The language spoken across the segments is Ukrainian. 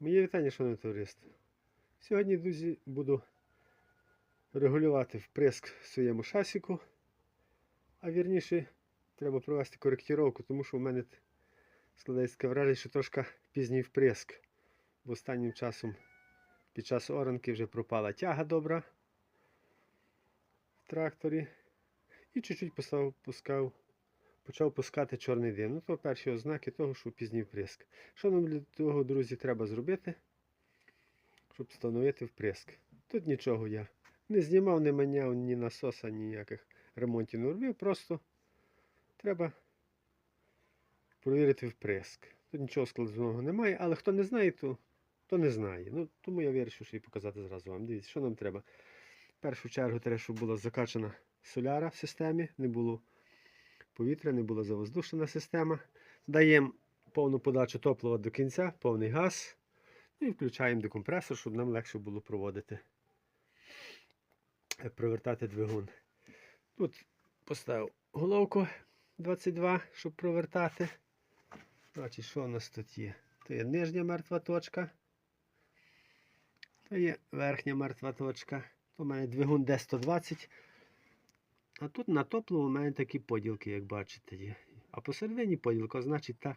Моє вітання, шановне товариство. Сьогодні, друзі, буду регулювати вприск своєму шасіку. А вірніше, треба провести коректировку, тому що в мене складається враження, що трошки пізній вприск. Бо останнім часом під час оранки вже пропала тяга добра в тракторі. І чуть-чуть пускав, почав пускати чорний дим. Ну, то перші ознаки того, що пізній вприск. Що нам для того, друзі, треба зробити, щоб встановити вприск? Тут нічого я не знімав, не маняв ні насоса, ніяких ремонтів не робив. Просто треба провірити вприск. Тут нічого складного немає, але хто не знає, то, то не знає. Ну, тому я вирішив, що і показати зразу вам. Дивіться, що нам треба. В першу чергу треба, щоб була закачана соляра в системі, не було повітря, не була завоздушена система. Даємо повну подачу топлива до кінця, повний газ. Ну і включаємо декомпресор, щоб нам легше було проводити, е, провертати двигун. Тут поставив головку 22, щоб провертати. Значить, що у нас тут є? То є нижня мертва точка. То є верхня мертва точка. То у мене двигун D120. А тут на топливо у мене такі поділки, як бачите. А посередині поділка, значить, та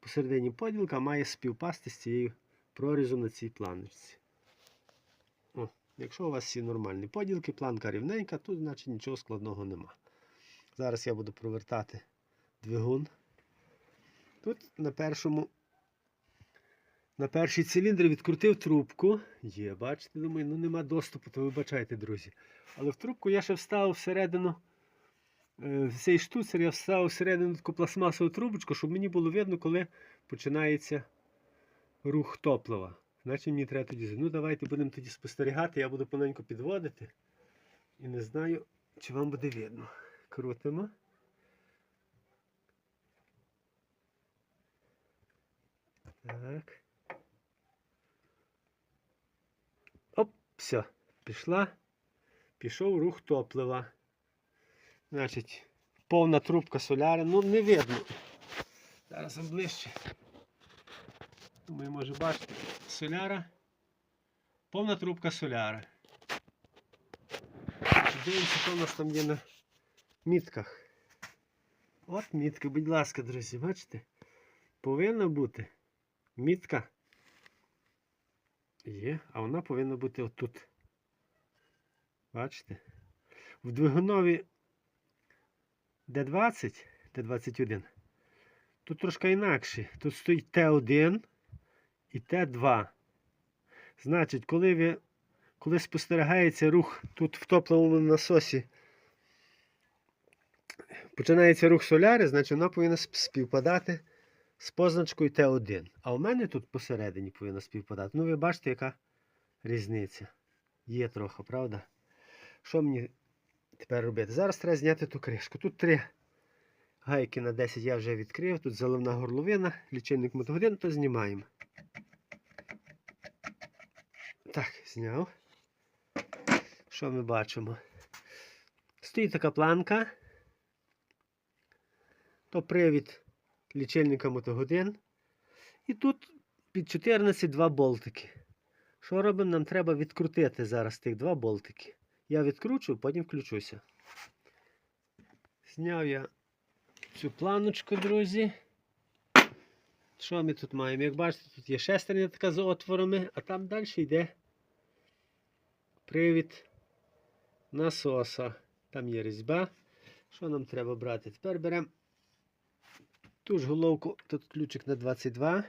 посередині поділка має співпасти з цією прорізом на цій планочці. О, якщо у вас всі нормальні поділки, планка рівненька, тут значить нічого складного нема. Зараз я буду провертати двигун. Тут на першому. На перший циліндр відкрутив трубку. Є, бачите, думаю, ну нема доступу, то вибачайте, друзі. Але в трубку я ще вставив всередину. е, цей штуцер я вставив всередину таку пластмасову трубочку, щоб мені було видно, коли починається рух топлива. Значить мені треба тоді. Ну давайте будемо тоді спостерігати, я буду поненько підводити. І не знаю, чи вам буде видно. Крутимо. Так. Оп, все, пішла. Пішов рух топлива. Значить, повна трубка соляри. Ну, не видно. Зараз вам ближче. Думаю, може бачите. Соляра. Повна трубка соляри. Дивимося, що у нас там є на мітках. От мітки, будь ласка, друзі, бачите? Повинна бути мітка. Є, а вона повинна бути отут. Бачите? В двигунові D20, Т21. Тут трошки інакше. Тут стоїть Т1 і Т2. Значить, коли ви, коли спостерігається рух тут в топливному насосі, починається рух соляри, значить вона повинна співпадати з позначкою Т1. А у мене тут посередині повинна співпадати. Ну, ви бачите, яка різниця. Є трохи, правда? Що мені тепер робити? Зараз треба зняти ту кришку. Тут три гайки на 10 я вже відкрив. Тут заливна горловина, лічильник мотогодин, то знімаємо. Так, зняв. Що ми бачимо? Стоїть така планка. То привід лічильника мотогодин. І тут під 14 два болтики. Що робимо? Нам треба відкрутити зараз тих два болтики. Я відкручу, потім включуся. Зняв я цю планочку, друзі. Що ми тут маємо? Як бачите, тут є шестерня така з отворами, а там далі йде привід насоса. Там є різьба. Що нам треба брати? Тепер беремо ту ж головку, тут ключик на 22.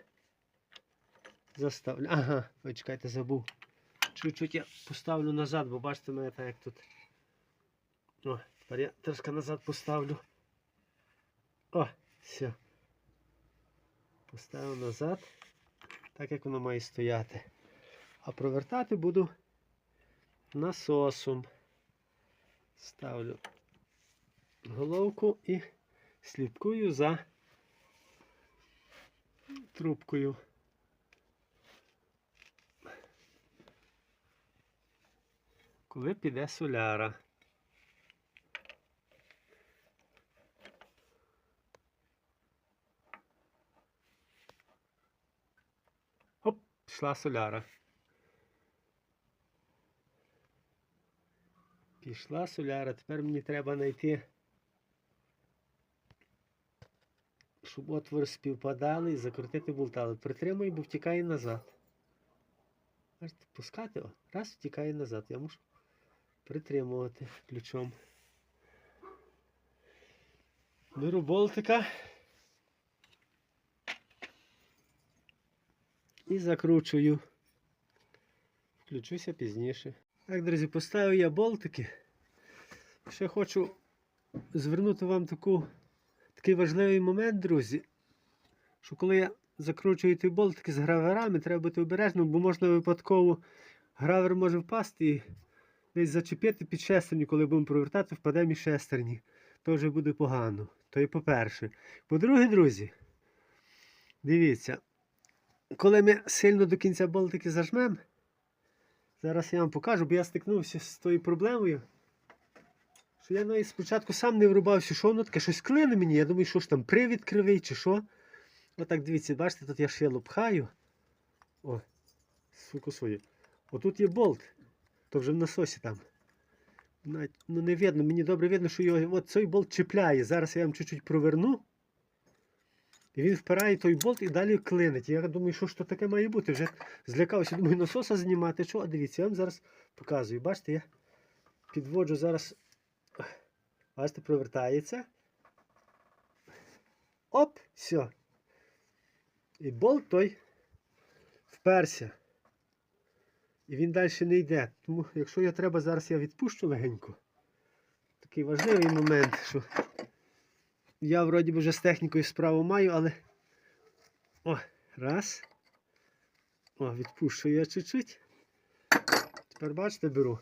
Заставлю. Ага, ой, чекайте, забув. Чуть-чуть я поставлю назад, бо бачите, мене так як тут. О, тепер я трошки назад поставлю. О, все. Поставив назад, так як воно має стояти. А провертати буду насосом. Ставлю головку і слідкую за трубкою. Коли піде соляра. Пішла соляра. Пішла соляра. Тепер мені треба знайти, щоб отвори співпадали і закрутити болта. Але притримуй, бо втікає назад. Бачите, пускати, о, раз втікає назад. Я мушу притримувати ключом. Беру болтика. І закручую. Включуся пізніше. Так, друзі, поставив я болтики. Ще хочу звернути вам таку, такий важливий момент, друзі. Що коли я закручую ті болтики з граверами, треба бути обережним, бо можна випадково гравер може впасти і десь зачепити під шестерню, коли будемо провертати, впаде між шестерні. То буде погано. То і по-перше. По-друге, друзі, дивіться, коли ми сильно до кінця болтики зажмемо, зараз я вам покажу, бо я стикнувся з тою проблемою, що я навіть спочатку сам не врубався, що воно таке, щось клине мені. Я думаю, що ж там привід кривий чи що. Отак дивіться, бачите, тут я шило пхаю. О, сфокусую. Отут є болт. То вже в насосі там. Навіть, ну не видно, мені добре видно, що його от цей болт чіпляє. Зараз я вам чуть-чуть проверну. І він впирає той болт і далі клинить. Я думаю, що ж то таке має бути. Вже злякався, думаю, насоса знімати. Що? А дивіться, я вам зараз показую. Бачите, я підводжу зараз. Бачите, провертається. Оп, все. І болт той вперся. І він далі не йде. Тому, якщо я треба, зараз я відпущу легенько. Такий важливий момент, що я вроді вже з технікою справу маю, але. О, раз. О, відпущу я чуть-чуть. Тепер бачите, беру.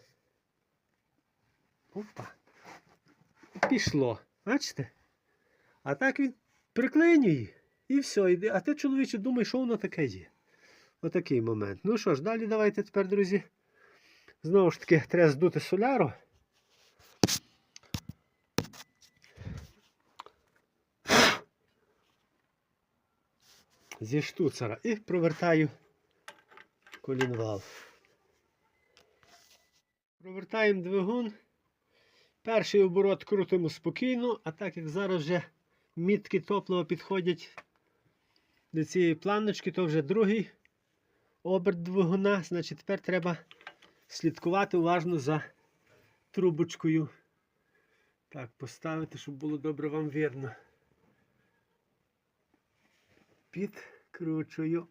Опа. Пішло. Бачите? А так він приклинює. І все. іде. А ти, чоловіче, думаєш, що воно таке є. Отакий момент. Ну що ж, далі давайте тепер, друзі. Знову ж таки, треба здути соляру. Зі штуцера і провертаю колінвал. Провертаємо двигун. Перший оборот крутимо спокійно, а так як зараз вже мітки топлива підходять до цієї планочки, то вже другий оберт двигуна. Значить, тепер треба слідкувати уважно за трубочкою. Так, поставити, щоб було добре вам видно. Підкручую.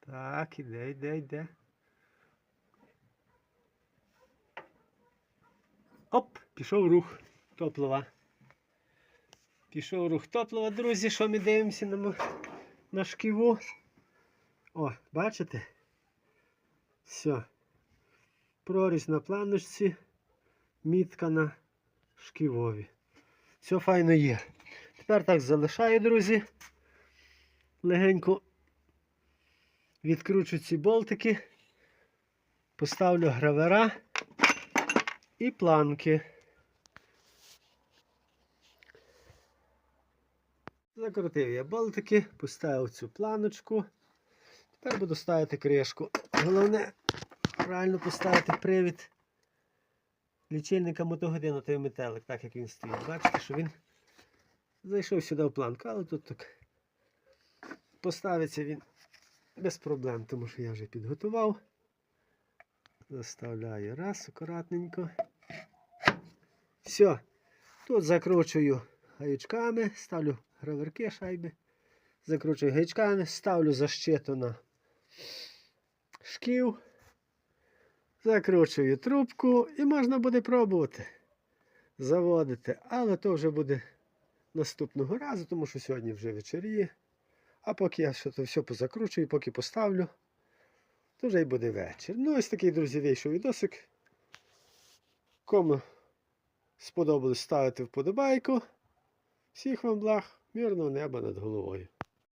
Так, іде, йде, йде. Оп, пішов рух топлива. Пішов рух топлива, друзі, що ми дивимося на, на шківу. О, бачите? Все. Прорізь на планочці, мітка на шківові. Все файно є. Тепер так залишаю, друзі. Легенько відкручу ці болтики, поставлю гравера і планки. Закрутив я болтики, поставив цю планочку. Тепер буду ставити кришку. Головне правильно поставити привід лічильника мотогодину той метелик, так як він стоїть. Бачите, що він зайшов сюди в планку, але тут так поставиться він без проблем, тому що я вже підготував. Заставляю раз, акуратненько. Все. Тут закручую гаючками, ставлю граверки шайби, закручую гаючками, ставлю защиту на шків, закручую трубку і можна буде пробувати заводити. Але то вже буде наступного разу, тому що сьогодні вже вечоріє. А поки я ще то все позакручую, поки поставлю, то вже й буде вечір. Ну, ось такий, друзі, вийшов відосик. Кому сподобалось ставити вподобайку. Всіх вам благ, мирного неба над головою.